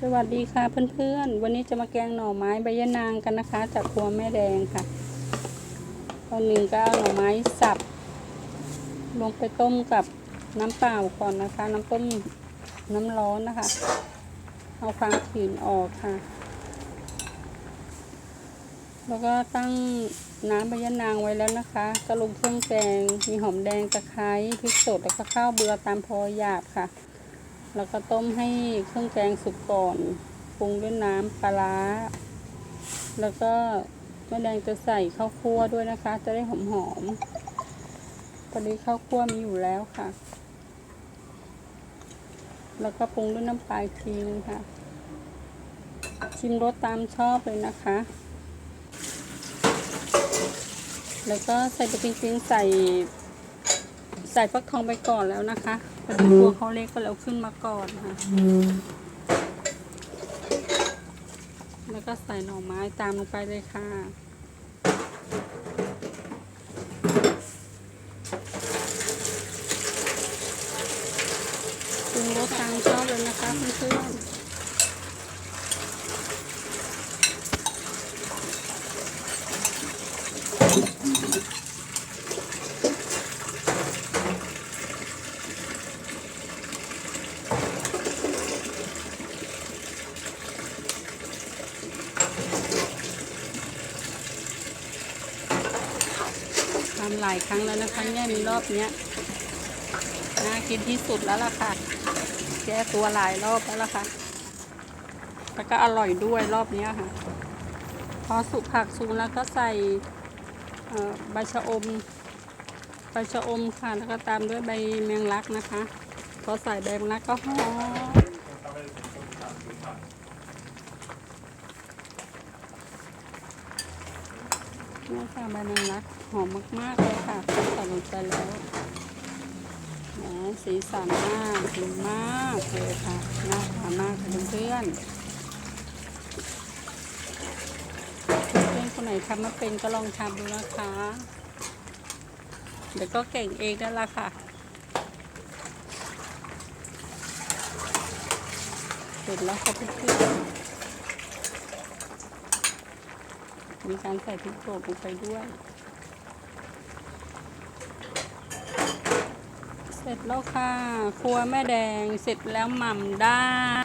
สวัสดีค่ะเพื่อนๆ วันนี้จะมาแกงหน่อไม้ใบยะนางกันนะคะ จากครัวแม่แดงค่ะตอนหนึ่งก็เอาหน่อไม้สับ ลงไปต้มกับน้ำเปล่าก่อนนะคะ น้ำต้มน้ำร้อนนะคะ เอาความขืนออกค่ะ แล้วก็ตั้งน้ำใบยะนางไว้แล้วนะคะ ก็ลงเครื่องแกงมีหอมแดงตะไคร้พริกสดแล้วก็ข้าวเบือตามพอหยาบค่ะ แล้วก็ต้มให้เครื่องแกงสุกก่อน ปรุงด้วยน้ำปลาร้า แล้วก็แม่แดงจะใส่ข้าวคั่วด้วยนะคะ จะได้หอมหอมๆพอดีข้าวคั่วมีอยู่แล้วค่ะ แล้วก็ปรุงด้วยน้ำปลาอีกทีนึงค่ะ ชิมรสตามชอบเลยนะคะ แล้วก็ใส่ตะปิงปิงใส่ ใส่ฟักทองไปก่อนแล้วนะคะ พอดีตัวเขาเล็กก็เลยเอาขึ้นมาก่อนค่ะ แล้วก็ใส่หน่อไม้ตามลงไปเลยค่ะปรุงรสตามชอบเลยนะคะเพื่อนๆ ทำหลายครั้งแล้วนะคะเนี่ยมีรอบเนี้ยน่ากินที่สุดแล้วล่ะค่ะ แก้ตัวหลายรอบแล้วล่ะค่ะ แล้วก็อร่อยด้วยรอบเนี้ยค่ะ พอสุกผักสุกแล้วก็ใส่ใบชะอมใบชะอมค่ะ แล้วก็ตามด้วยใบแมงลักนะคะ พอใส่ใบแมงลักก็หอม นี่ค่ะใบแมงลักหอมมากๆเลยค่ะใส่ลงไปแล้วแหมสีสันมากดีมากเลยค่ะน่าทานมากค่ะเพื่อนๆเพื่อนคนไหนทำไม่เป็นก็ลองทำดูนะคะ เดี๋ยวก็เก่งเองนั่นแหละค่ะเสร็จแล้วค่ะเพื่อนๆ มีการใส่พริกโขลกลงไปด้วย เสร็จแล้วค่ะ ครัวแม่แดงเสร็จแล้วหม่ำได้